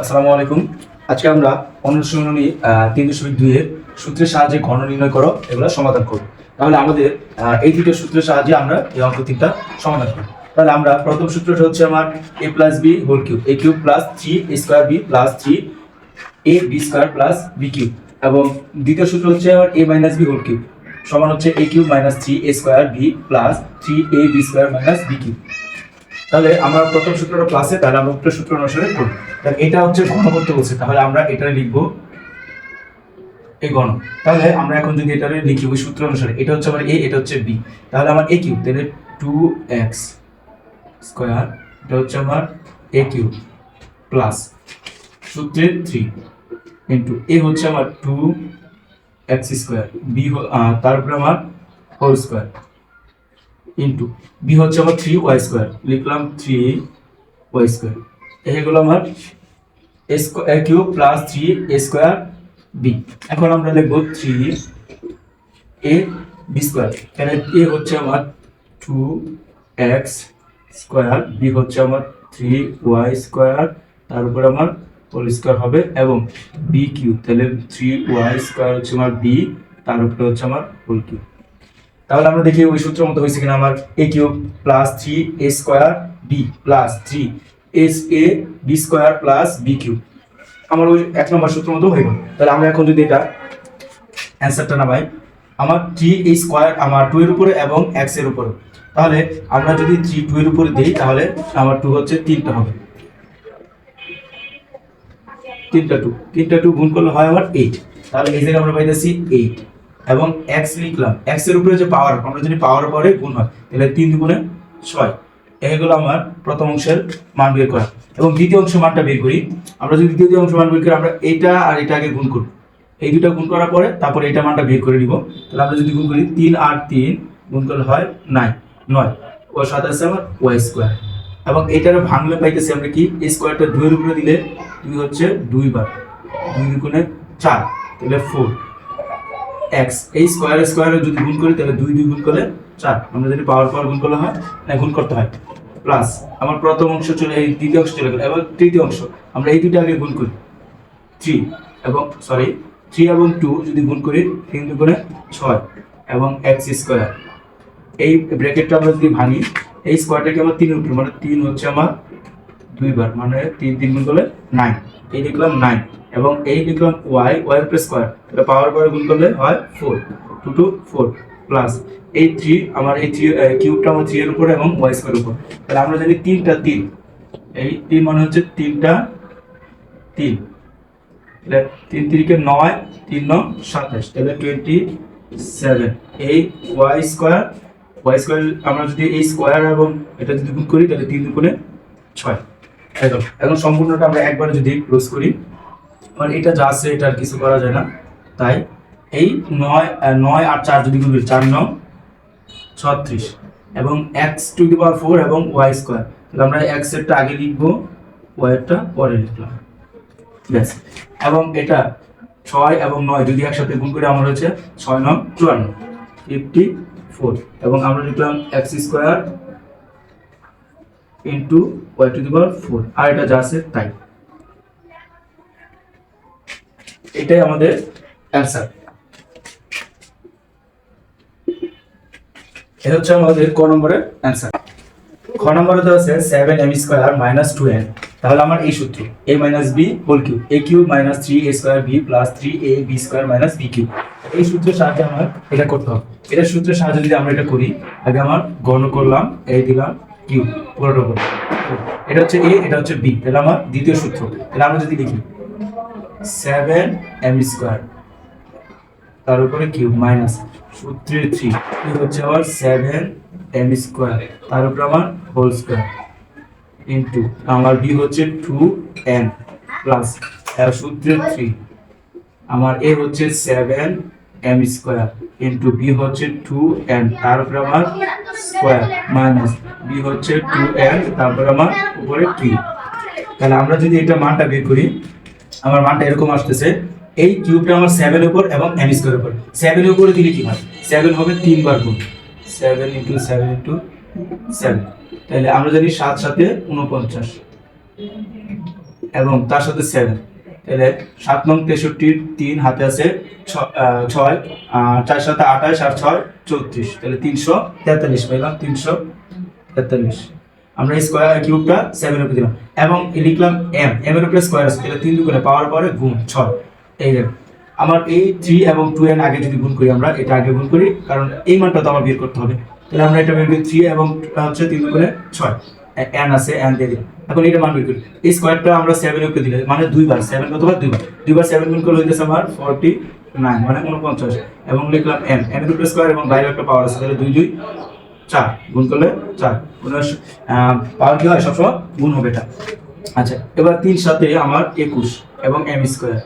আসসালামু আলাইকুম। আজকে আমরা অনুশীলনী তিন দশমিক দুইয়ের সূত্রের সাহায্যে ঘন নির্ণয় করো, এগুলো সমাধান করব তাহলে আমাদের এই দুটো সূত্রের সাহায্যে আমরা এই অঙ্ক তিনটা সমাধান করব। তাহলে আমরা প্রথম সূত্রটা হচ্ছে আমার A plus B whole cube A cube plus three A square B plus three A B square plus B cube এবং দ্বিতীয় সূত্র হচ্ছে আমার A minus B whole cube সমান হচ্ছে A cube minus three A square B plus three A B square minus B cube তাহলে আমরা প্রথম সূত্রটা প্লাসে তাহলে আমরা উত্তর সূত্র অনুসারে করব। তাহলে এটা হচ্ছে ঘন করতে বলছে, তাহলে আমরা এটা লিখব এই ঘন। তাহলে আমরা এখন যদি এটা লিখি ওই সূত্র অনুসারে, এটা হচ্ছে আমার এ এটা হচ্ছে বি তাহলে আমার এ কিউব তাহলে টু এক্স স্কোয়ার এটা হচ্ছে আমার এ কিউব প্লাস সূত্রের থ্রি ইন্টু এ হচ্ছে আমার টু এক্স স্কোয়ার বি তারপরে আমার হোল স্কোয়ার ইন্টু বি হচ্ছে আমার থ্রি ওয়াই স্কোয়ার লিখলাম থ্রি ওয়াই স্কোয়ার এগুলো আমার A cube plus three A square B এখন আমরা লিখব থ্রি এ বি স্কোয়ার এখানে এ হচ্ছে আমার টু এক্স স্কোয়ার বি হচ্ছে আমার থ্রি ওয়াই স্কোয়ার তার উপর আমার হোল স্কোয়ার হবে এবং বি কিউ তাহলে থ্রি ওয়াই স্কোয়ার হচ্ছে আমার বি তার উপরে হচ্ছে আমার হোল কিউ তাহলে আমরা দেখি ওই সূত্র মতো হয়েছে কিনা আমার A cube plus three A square B plus three S A B square plus B cube আমার ওই এক নম্বর সূত্র মতো হয়ে গেল। তাহলে আমরা এখন যদি এটা অ্যান্সারটা নামাই, আমার থ্রি এই স্কোয়ার আমার টু এর উপরে এবং এক্সের উপরে। তাহলে আমরা যদি থ্রি টু এর উপরে দিই, তাহলে আমার টু হচ্ছে তিনটা হবে। তিনটা টু তিনটা টু গুণ করলে হয় আমার এইট তাহলে এই জায়গায় আমরা পাইতেছি এইট এবং এক্স লিখলাম এক্সের উপরে যে পাওয়ার আমরা যদি পাওয়ার পরে গুণ হয়, তাহলে তিন দুগুণে ছয়। এগুলো আমার প্রথম অংশের মান বের করা। এবং দ্বিতীয় অংশ মানটা বের করি। আমরা যদি দ্বিতীয় অংশ মান বের করি, আমরা এটা আর এটা আগে গুণ করব। এই দুটো গুণ করার পরে তারপরে এটা মানটা বের করে নিব। তাহলে আমরা যদি গুণ করি, তিন আর তিন গুণ করলে হয় নাইন নয়। ও আছে আমার ওয়াই স্কোয়ার। এবং এটার ভাঙলে পাইতেছি আমরা কি? এই স্কোয়ারটা দুইয়ের উপরে দিলে দুই হচ্ছে দুই বার দুই দুগুণে চার, তাহলে ফোর এক্স এই স্কোয়ার স্কোয়ারে যদি গুণ করি, তাহলে দুই দুই গুণ করলে চার। আমরা যদি পাওয়ার পাওয়ার গুণ করলে হয় গুণ করতে হয়। প্লাস আমার প্রথম অংশ চলে, এই দ্বিতীয় অংশ চলে গেল, এবার তৃতীয় অংশ। আমরা এই দুটো আগে গুণ করি। থ্রি এবং সরি থ্রি এবং টু যদি গুণ করি, তিন দুগুণে ছয় এবং এক্স স্কোয়ার এই ব্র্যাকেটটা আমরা যদি ভাঙি, এই স্কোয়ারটাকে আমার তিনের উপরে মানে তিন হচ্ছে আমার দুইবার মানে তিন তিন গুণ করলে নাইন এই লিখলাম নাইন এবং এই লিখলাম ওয়াই ওয়াই প্লাস স্কোয়ার এটা পাওয়ার পরে গুণ করলে হয় four two two four plus এই থ্রি আমার এই থ্রি কিউবটা আমার থ্রি এর উপরে এবং ওয়াই স্কোয়ার উপর। তাহলে আমরা জানি তিনটা তিন, এই তিন মানে হচ্ছে তিনটা তিন। তাহলে তিন তিরিকে নয়, তিন নয় সাতাশ, তাহলে টোয়েন্টি সেভেন এই ওয়াই স্কোয়ার ওয়াই স্কোয়ার আমরা যদি এই স্কোয়ার এবং এটা যদি গুণ করি, তাহলে তিন দুগুণে ছয়। একদম। এখন সম্পূর্ণটা আমরা একবারে যদি ক্লোজ করি। মানে এটা যা আছে, এটা আর কিছু করা যায় না। তাই এই নয় নয় আর চার যদি করি, চার নয় ছত্রিশ এবং X to the power four এবং ওয়াই স্কোয়ার। তাহলে আমরা এক্স এরটা আগে লিখব ওয়াই এরটা পরে লিখলাম। ব্যাস এবং এটা ছয় এবং নয় যদি একসাথে গুণ করে, আমার হচ্ছে ছয় নয় চুয়ান্ন ফিফটি ফোর এবং আমরা লিখলাম X square into Y to the power four আর এটা যা আছে, তাই। এটাই আমাদের অ্যান্সার এটা হচ্ছে আমাদের ক নম্বরের অ্যান্সার খ নম্বরে দেওয়া আছে seven M square minus two N তাহলে আমার এই সূত্র A minus B whole cube A cube minus three A square B plus three A B square minus B cube এই সূত্রের সাহায্যে আমার এটা করতে হবে। এটা সূত্রের সাহায্যে যদি আমরা এটা করি, আগে আমার গণ করলাম এই দিলাম কিউব পুরোটা এটা হচ্ছে এ এটা হচ্ছে বি তাহলে আমার দ্বিতীয় সূত্র। তাহলে আমরা যদি লিখি সেভেন এম স্কোয়ার। তার উপরে কিউব মাইনাস সূত্রের থ্রি। এই হচ্ছে আমার সেভেন এম স্কোয়ার। তার উপরে আমার হোল স্কোয়ার ইন্টু। আমার বি হচ্ছে টু এন প্লাস সূত্রের থ্রি। আমার এ হচ্ছে seven M square into B হচ্ছে টু এন। তার উপরে আমার স্কোয়ার মাইনাস বি হচ্ছে টু এন। তারপরে আমার উপরে কিউব। তাহলে আমরা যদি এটা মানটা বের করি আমার মানটা এরকম আসতেছে। এই কিউবটা আমার সেভেন উপর এবং এম স্কোয়ার উপর। সেভেন উপরে দিলে কি হয়? সেভেন হবে তিনবার গুণ। Seven into seven into seven তাহলে আমরা জানি সাত সাথে উনপঞ্চাশ এবং তার সাথে সেভেন তাহলে সাত নং তেষট্টির তিন হাতে আছে ছয় চার সাথে আঠাশ আর ছয়, চৌত্রিশ। তাহলে তিনশো তেতাল্লিশ পেলাম তিনশো তেতাল্লিশ। আমরা স্কোয়ার কিউবটা সেভেন উপরে দিলাম। এবং লিখলাম এম এম এর উপরে স্কোয়ার আছে। তাহলে তিন দুগুণে পাওয়ার পরে গুণ ছয়। এই আমার এই থ্রি এবং টু এন আগে যদি গুণ করি আমরা, এটা আগে গুণ করি, কারণ এই মানটা তো আমার বের করতে হবে। তাহলে আমরা এটা বের করি থ্রি এবং হচ্ছে তিন দুগুণে ছয়। এন আছে এন দিয়ে দিলাম। এখন এটা মান বের করি। এই স্কোয়ারটা আমরা সেভেন উপরে দিলে মানে দুইবার সেভেন কতবার দুইবার। দুইবার সেভেন গুণ করলে হইতেছে আমার ফোরটি নাইন মানে উনপঞ্চাশ। এবং লিখলাম এন এন এর উপরে স্কোয়ার এবং বাইরে একটা পাওয়ার আছে, তাহলে দুই দুই চার গুণ করলে চার। পাওয়ার কি হয় সবসময়? গুণ হবে এটা। আচ্ছা এবার তিন সাথে আমার একুশ এবং এম স্কোয়ার।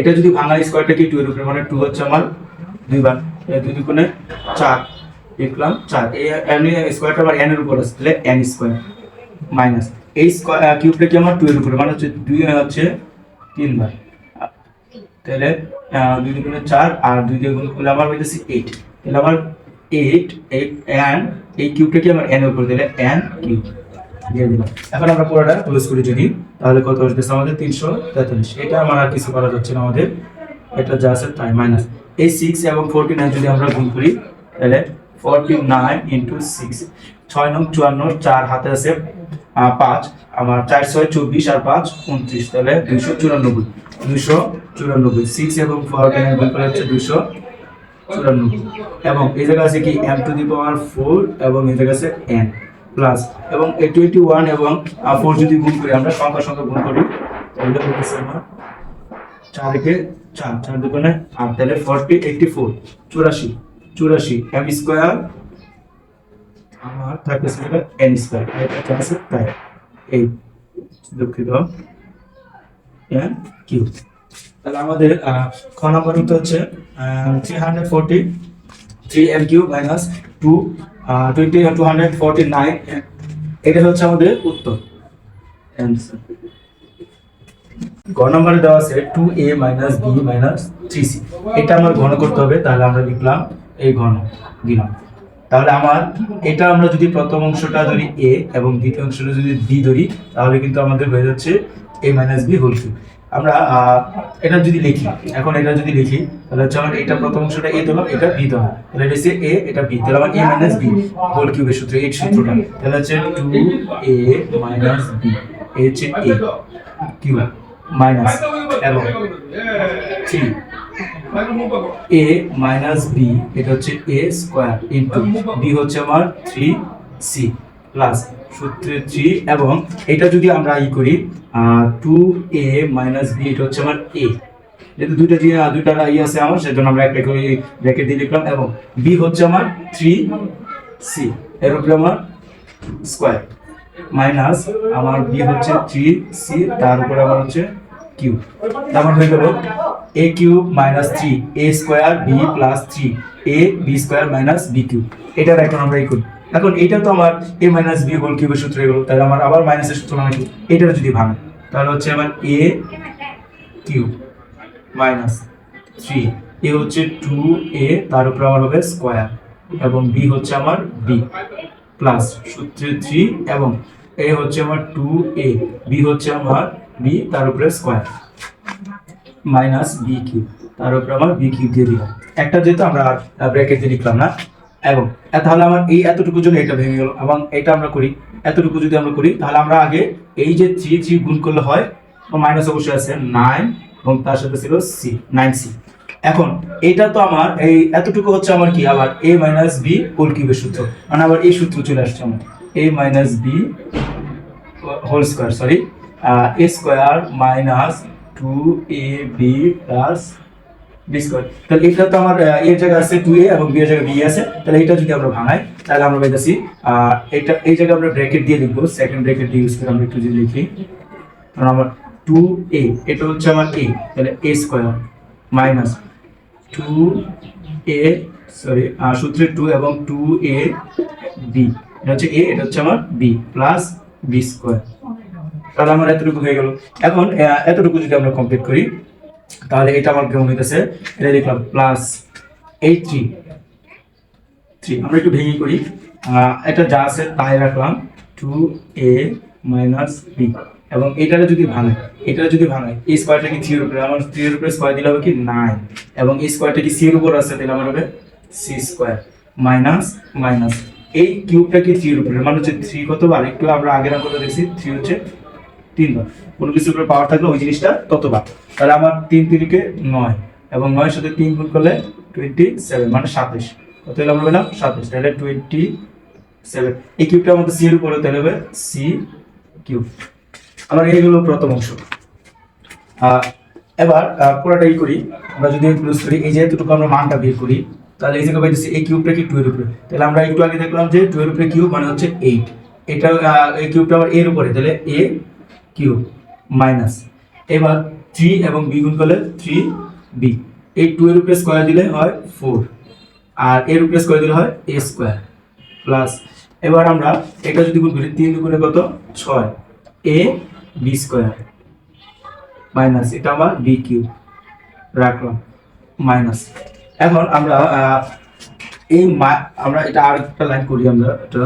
এটা যদি ভাঙা স্কোয়ারটা কি টু এর উপরে? মানে টু হচ্ছে আমার দুইবার। দুই দুগুণে চার লিখলাম চার। এই এন স্কোয়ারটা আমার এন এর উপর আছে তাহলে এন স্কোয়ার মাইনাস এই স্কোয়ার কিউবটা কি আমার টু উপরে? মানে হচ্ছে দুই হচ্ছে তিনবার। তাহলে আহ, দুই দুগুণে চার আর দুই দিয়ে গুণ করলে আমার হইতেছে এইট তাহলে আমার এইট এইট অ্যান্ড এই কিউবটা কি আমার এন উপর দিলে এন কিউব দিয়ে দিলাম। এখন আমরা পুরোটা ক্লোজ করি যদি, তাহলে কত আসতেছে আমাদের তিনশো তেতাল্লিশ। এটা আমার আর কিছু করা যাচ্ছে না আমাদের। এটা যা আছে তাই মাইনাস এই সিক্স এবং ফোরটি নাইন যদি আমরা গুণ করি, তাহলে ফোরটি নাইন ইন্টু সিক্স ছয় নং চুয়ান্ন, চার হাতে আছে পাঁচ। আমার চার ছয় চব্বিশ আর পাঁচ উনত্রিশ, তাহলে দুইশো চুরানব্বই। দুইশো চুরানব্বই। সিক্স এবং ফোরটি নাইন গুণ করে হচ্ছে দুইশো। চুরানব্বই। এবং এই জায়গা আছে কি M to the power four এবং এই জায়গা আছে এন প্লাস এবং এই টোয়েন্টি ওয়ান এবং ফোর যদি গুণ করি, আমরা সংখ্যা সংখ্যা গুণ করি, তাহলে হচ্ছে আমার চারকে চার। চার দুগুণে আট, তাহলে ফর্টি এইটটি ফোর চুরাশি চুরাশি এম স্কোয়ার আমার থাকতেছে এন স্কোয়ার এটা আছে তাই। এই দুঃখিত। এন কিউ তাহলে আমাদের খ নম্বর উত্তর হচ্ছে three hundred forty three M cube minus two twenty two hundred forty nine এটা হচ্ছে আমাদের উত্তর। নম্বরে দেওয়া আছে two A minus B minus three C এটা আমার ঘন করতে হবে, তাহলে আমরা লিখলাম এই ঘন দিলাম তাহলে আমার, এটা আমরা যদি প্রথম অংশটা ধরি এ এবং দ্বিতীয় অংশটা যদি বি ধরি, তাহলে কিন্তু আমাদের হয়ে যাচ্ছে এ মাইনাস বি হোল আমরা এটা যদি লিখি, এখন এটা যদি লিখি, তাহলে হচ্ছে আমার এটা প্রথম অংশটা এ দিলাম এটা বি দিলাম তাহলে এটা হচ্ছে এ, এটা বি, তাহলে আমার এ মাইনাস বি হোল কিউবের সূত্র এই সূত্রটা, তাহলে হচ্ছে two A minus B A হচ্ছে এ কিউব মাইনাস এবং থ্রি এ মাইনাস বি এটা হচ্ছে এ স্কোয়ার ইন্টু বি হচ্ছে আমার থ্রি সি প্লাস সূত্রে থ্রি এবং এটা যদি আমরা ই করি টু এ মাইনাস বি এটা হচ্ছে আমার এ যেহেতু দুইটা যে দুইটা ই আছে আমার, সেজন্য আমরা একটা করে ব্র্যাকেট দিয়ে লিখলাম, এবং বি হচ্ছে আমার থ্রি সি এর উপরে আমার স্কোয়ার মাইনাস আমার বি হচ্ছে থ্রি সি তার উপরে আমার হচ্ছে কিউব আমার হয়ে গেল A cube minus three A square B plus three A B square minus B cube এটার এখন আমরা এই করি। এখন এটা তো আমার এ মাইনাস বি হোল কিউবের সূত্র এগুলো, তাহলে আমার আবার মাইনাসের সূত্র মানে কি? এটার যদি ভাঙে, তাহলে হচ্ছে আমার A cube minus three A হচ্ছে টু এ তার উপরে আমার হবে স্কোয়ার এবং বি হচ্ছে আমার বি প্লাস সূত্রে থ্রি এবং এ হচ্ছে আমার টু এ বি হচ্ছে আমার বি তার উপরে স্কোয়ার মাইনাস বি কিউব তার উপরে আমার বি কিউব দিয়ে দিলাম। একটা যেহেতু আমরা ব্র্যাকেট দিয়ে লিখলাম না এবং তাহলে আমার এই এতটুকুর জন্য এটা ভেঙে গেল। এবং এটা আমরা করি। এতটুকু যদি আমরা করি, তাহলে আমরা আগে এই যে থ্রি থ্রি গুণ করলে হয় মাইনাস অবশ্যই আছে নাইন এবং তার সাথে ছিল সি নাইন সি এখন এটা তো আমার এই এতটুকু হচ্ছে আমার কি? আবার এ মাইনাস বি হোল কিউবের সূত্র। মানে আবার এই সূত্র চলে আসছে আমার। A minus B whole square sorry A square minus two A B plus B square তাহলে এটা তো আমার এর জায়গায় আছে টু এ এবং বি এর জায়গায় বি আছে। তাহলে এটা যদি আমরা ভাঙাই, তাহলে আমরা পাইতেছি এটা, এই জায়গায় আমরা ব্র্যাকেট দিয়ে লিখব সেকেন্ড ব্র্যাকেট দিয়ে ইউজ করে আমরা একটু যদি লিখি। কারণ আমার টু এ এটা হচ্ছে আমার এ তাহলে A square minus two A sorry সূত্রে টু এবং টু এ বি এটা হচ্ছে এ এটা হচ্ছে আমার বি প্লাস বি স্কোয়ার তাহলে আমার এতটুকু হয়ে গেল। এখন এতটুকু যদি আমরা কমপ্লিট করি তাহলে এটা আমার কেমন হইতেছে? এটা লিখলাম প্লাস এইট থ্রি থ্রি আমরা একটু ভেঙে করি। এটা যা আছে তাই রাখলাম। টু এ মাইনাস বি এবং এটারে যদি ভাঙে এটারে যদি ভাঙে এই স্কোয়ারটা কি থ্রি এর উপরে? আমার থ্রি এর উপরে স্কোয়ার দিলে হবে কি নাইন এবং এই স্কোয়ারটা কি সি এর উপর আছে? তাহলে আমার হবে সি স্কোয়ার মাইনাস মাইনাস এই কিউবটা কি থ্রি এর উপরে? মানে হচ্ছে থ্রি কতবার? একটু আমরা আগের অঙ্কটা দেখছি। থ্রি হচ্ছে তিনবার। কোনো কিছুর উপরে পাওয়ার থাকলে ওই জিনিসটা ততবার। তাহলে আমার তিন তিরিকে নয় এবং নয়ের সাথে তিন গুণ করলে টোয়েন্টি সেভেন মানে সাতাশ। কত হলো আমরা পেলাম সাতাশ, তাহলে টোয়েন্টি সেভেন এই কিউবটা আমাদের সি এর উপরে, তাহলে হবে সি কিউব আমার এই হলো প্রথম অংশ। এবার পুরোটাই করি। আমরা যদি ক্লোজ করি, এই যে এতটুকু আমরা মানটা বের করি, তাহলে এই জায়গায় পাইতেছি এই কিউবটা কি টু এর উপরে? তাহলে আমরা একটু আগে দেখলাম যে টু এর উপরে কিউব মানে হচ্ছে এইট এটা এই কিউবটা আবার এর উপরে, তাহলে এ কিউব, মাইনাস। এবার থ্রি এবং বি গুণ করলে থ্রি বি এই টু এর উপরে স্কোয়ার দিলে হয় ফোর আর এর উপরে স্কোয়ার দিলে হয় এ স্কোয়ার প্লাস এবার আমরা এটা যদি গুণ করি, তিন দুগুণে কত? ছয়। এ বি স্কোয়ার মাইনাস এটা আমার বি কিউব। রাখলাম মাইনাস এখন আমরা এই আমরা এটা আর একটা লাইন করি আমরা, এটা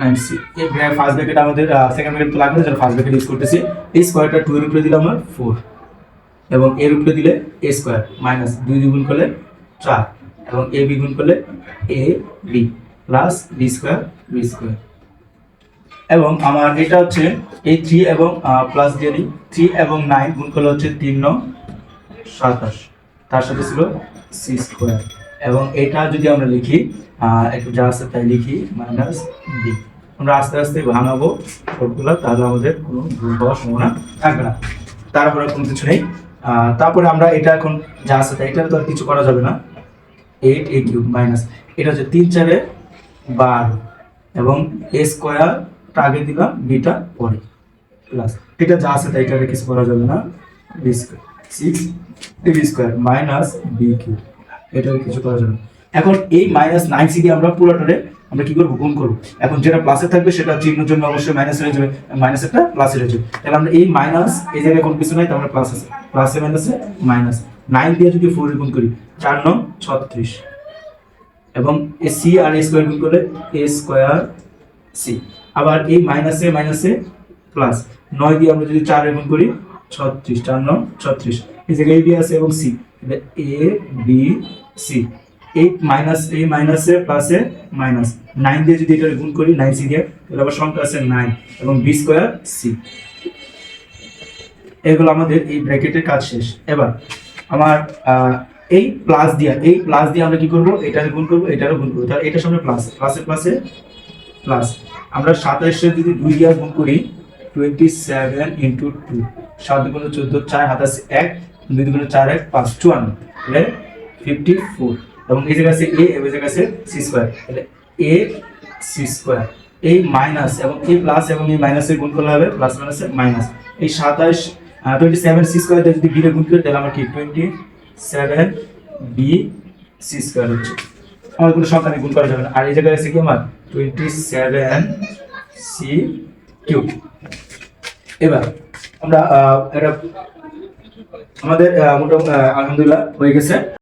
লাইন সি ফার্স্ট ব্র্যাকেট আমাদের সেকেন্ড ব্র্যাকেট তো লাগবে ফার্স্ট ব্র্যাকেট ইউজ করতেছি। এই স্কোয়ারটা টু এর উপরে দিলে আমার ফোর এবং এর উপরে দিলে এ স্কোয়ার মাইনাস দুই দ্বিগুণ করলে চার এবং এ বি গুণ করলে A B plus B square B square এবং আমার এটা হচ্ছে এই থ্রি এবং প্লাস দিয়ে থ্রি এবং নাইন গুণ করলে হচ্ছে তিন নং সাতাশ। তার সাথে ছিল সি স্কোয়ার এবং এটা যদি আমরা লিখি একটু যা আছে তাই লিখি মাইনাস বি আমরা আস্তে আস্তে ভাঙাবো সবগুলো তাহলে আমাদের কোনো ভুল হওয়ার সম্ভাবনা থাকবে না। তারপরে কোনো কিছু নেই। তারপরে আমরা এটা এখন যা আছে তাই এটা তো আর কিছু করা যাবে না। এইট এ কিউব মাইনাস এটা হচ্ছে তিন চারে বারো এবং এ স্কোয়ার আগে দিলাম বিটা পরে। প্লাস এটা যা আছে তাই এটা কিছু করা যাবে না। B square six B square minus B cube এটা কিছু করা যাবে না। এখন এই মাইনাস নাইন সি দিয়ে আমরা পুরোটারে আমরা কি করব? গুণ করব। এখন যেটা প্লাসে থাকবে সেটা চিহ্নের জন্য অবশ্যই মাইনাস হয়ে যাবে। মাইনাসেরটা প্লাসে হয়ে যাবে। তাহলে আমরা এই মাইনাস এই জায়গায় কোনো কিছু নাই তো আমরা প্লাস আছে প্লাসে মাইনাসে মাইনাস নাইন দিয়ে যদি ফোর গুণ করি, চার নং ছত্রিশ। এবং A C R A square গুণ করলে এ স্কোয়ার সি আবার এই মাইনাসে মাইনাসে প্লাস নয় দিয়ে আমরা যদি চার গুণ করি, ছত্রিশ। চার নং ছত্রিশ। এই জায়গায় এ বি আছে এবং সি এ বি সি এই মাইনাস এই মাইনাসে প্লাসে মাইনাস নাইন দিয়ে যদি এটা গুণ করি নাইন সি দিয়ে, তাহলে আবার সংখ্যা আছে নাইন এবং বি স্কোয়ার সি এগুলো আমাদের এই ব্র্যাকেটের কাজ শেষ। এবার আমার এই প্লাস দিয়া এই প্লাস দিয়ে আমরা কি করব? এটার গুণ করব, এটারও গুণ করব। তাহলে এটার সামনে প্লাস প্লাসে প্লাসে প্লাস আমরা সাতাশে যদি দুই দিয়া গুণ করি টোয়েন্টি সেভেন ইন্টু টু সাত দুগুণে চোদ্দ, চার হাতাশি এক। দুই দুগুণে চার, এক, পাঁচ, চুয়ান্ন। ফিফটি ফোর এবং এই জায়গা আছে এ এই জায়গা আছে সি স্কোয়ার তাহলে এ সি স্কোয়ার এই মাইনাস এবং এই প্লাস এবং এই মাইনাসের গুণ করলে হবে প্লাস মাইনাসের মাইনাস এই সাতাশ টোয়েন্টি সেভেন সি স্কোয়ার যদি বিরে গুণ করি, তাহলে আমার কি twenty seven B C square হচ্ছে। আমার কোনো সংখ্যা গুণ করা যাবে না। আর এই জায়গায় আছে কি আমার? টোয়েন্টি সেভেন সি কিউব এবার আমরা এটা আমাদের মোটামুটি আলহামদুলিল্লাহ হয়ে গেছে।